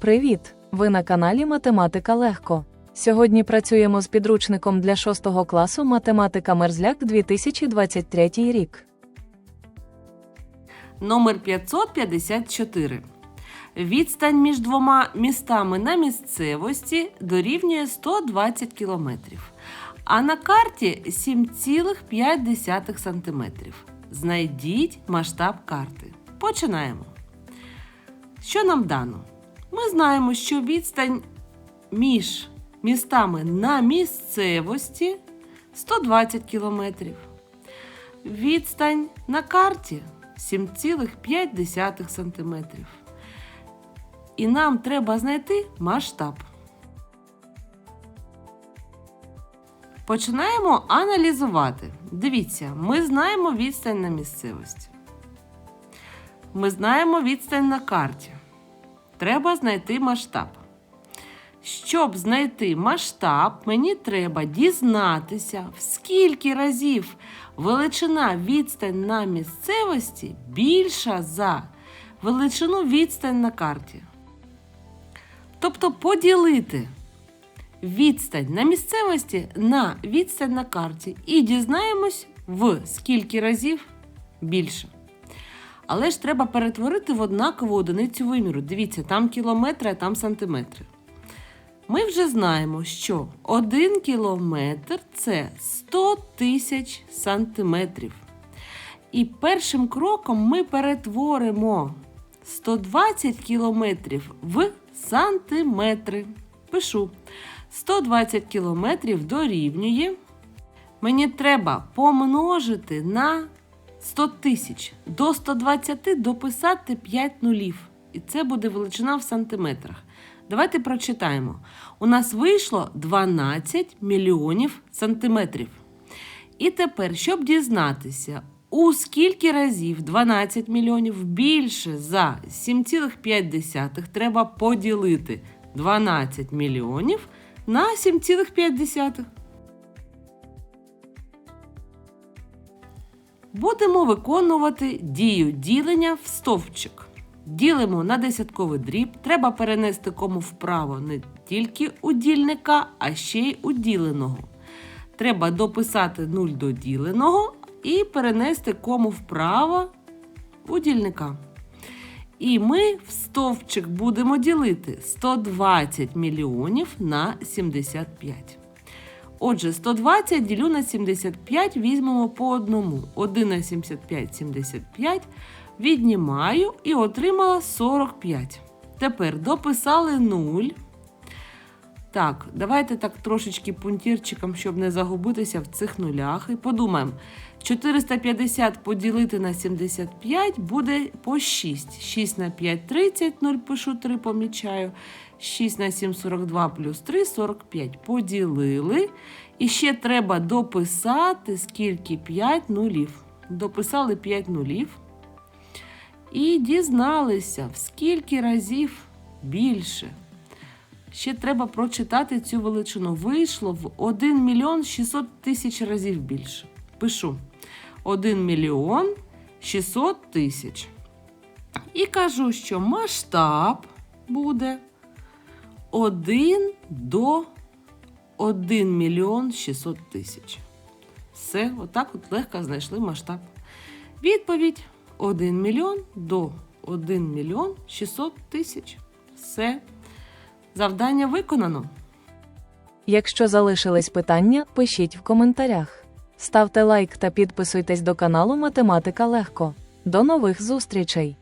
Привіт! Ви на каналі Математика Легко. Сьогодні працюємо з підручником для 6 класу Математика Мерзляк 2023 рік. Номер 554. Відстань між двома містами на місцевості дорівнює 120 км, а на карті 7,5 см. Знайдіть масштаб карти. Починаємо. Що нам дано? Ми знаємо, що відстань між містами на місцевості 120 км. Відстань на карті 7,5 см. І нам треба знайти масштаб. Починаємо аналізувати. Дивіться, ми знаємо відстань на місцевості. Ми знаємо відстань на карті. Треба знайти масштаб. Щоб знайти масштаб, мені треба дізнатися, в скільки разів величина відстань на місцевості більша за величину відстань на карті. Тобто поділити відстань на місцевості на відстань на карті і дізнаємось в скільки разів більше. Але ж треба перетворити в однакову одиницю виміру. Дивіться, там кілометри, а там сантиметри. Ми вже знаємо, що 1 кілометр це 100 тисяч сантиметрів. І першим кроком ми перетворимо 120 кілометрів в сантиметри. Пишу 120 кілометрів дорівнює. Мені треба помножити на 100 тисяч. До 120 дописати 5 нулів. І це буде величина в сантиметрах. Давайте прочитаємо. У нас вийшло 12 мільйонів сантиметрів. І тепер, щоб дізнатися, у скільки разів 12 мільйонів більше за 7,5 треба поділити 12 мільйонів на 7,5. Будемо виконувати дію ділення в стовпчик. Ділимо на десятковий дріб. Треба перенести кому вправо не тільки у дільника, а ще й у діленого. Треба дописати 0 до діленого і перенести кому вправо у дільника. І ми в стовпчик будемо ділити 120 мільйонів на 75. Отже, 120 ділю на 75 візьмемо по одному. 1 на 75 – 75. Віднімаю і отримала 45. Тепер дописали 0. Так, давайте так трошечки пунктирчиком, щоб не загубитися в цих нулях. І подумаємо. 450 поділити на 75 буде по 6. 6 на 5 30, 0 пишу 3, помічаю. 6 на 7 42 плюс 3 45. Поділили. І ще треба дописати, скільки 5 нулів. Дописали 5 нулів. І дізналися, в скільки разів більше. Ще треба прочитати цю величину. Вийшло в 1 мільйон 600 тисяч разів більше. Пишу 1 мільйон 600 тисяч. І кажу, що масштаб буде 1 до 1 мільйон 600 тисяч. Все, отак от легко знайшли масштаб. Відповідь 1 мільйон до 1 мільйон 600 тисяч. Все. Завдання виконано. Якщо залишились питання, пишіть в коментарях. Ставте лайк та підписуйтесь до каналу Математика Легко. До нових зустрічей!